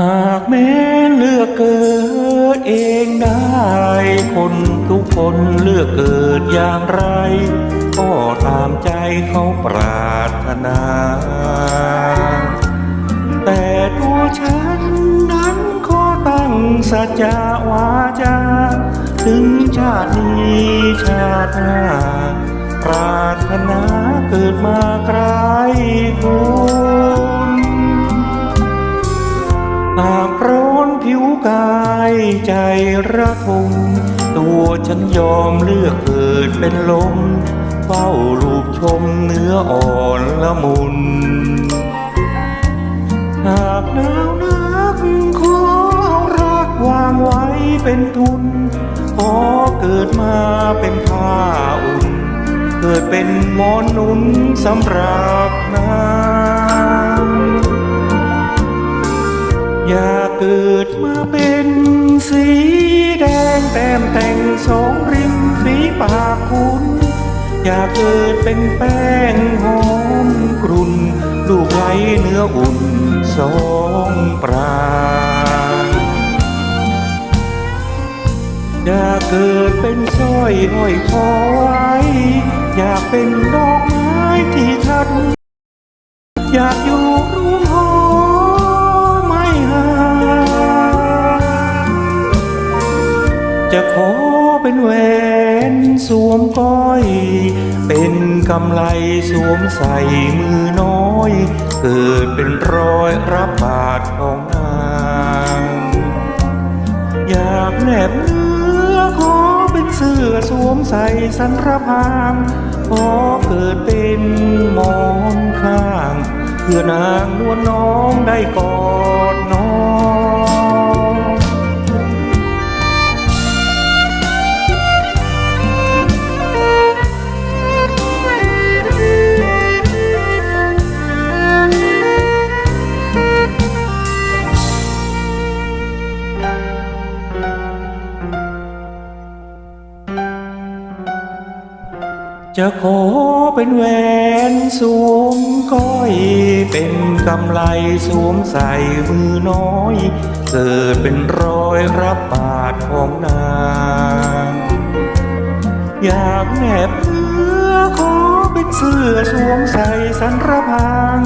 หากแม้เลือกเกิดเองได้ คนทุกคนเลือกเกิดอย่างไร ก็ตามใจเขาปรารถนา แต่ตัวฉันนั้นขอตั้งสัจจาวาจา ถึงชาตินี้ชาติหน้าปรารถนาเกิดมากลคุ ผิวกายใจระทมตัวฉันยอมเลือกเกิดเป็นลมเฝ้าลูกชมเนื้ออ่อนละมุน หากหนาวนักขอเอารักวางไว้เป็นทุน ขอเกิดมาเป็นผ้าอุ่น เกิดเป็นหมอนหนุนสำหรับนา มาเป็นสีแดงแต้มแต่งสองริมฝีปากคุณอยากเกิดเป็นแป้งหอมกรุ่นลูกไหลเนื้ออุ่นสองปรางอยากเกิดเป็นสร้อยห้อยคอไว้อยากเป็นดอกไม้ที่ทัด จะขอเป็นแหวนสวมก้อย เป็นกำไลสวมใส่มือน้อย เกิดเป็นรอยรับบาทของนางอยากแนบเนื้อขอเป็นเสื้อสวมใส่สันระพางขอเกิดเป็นหมอนข้าง เพื่อนางนวลน้องได้กอดน้ จะขอเป็นแหวนสวมก้อยเป็นกำไลสวมใส่มือน้อย เกิดเป็นรอยรับบาทของนาง อยากแนบเนื้อขอเป็นเสื้อสวมใส่สันระพาง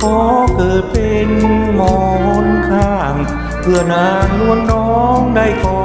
ขอเกิดเป็นหมอนข้าง เพื่อนางนวลน้องได้กอ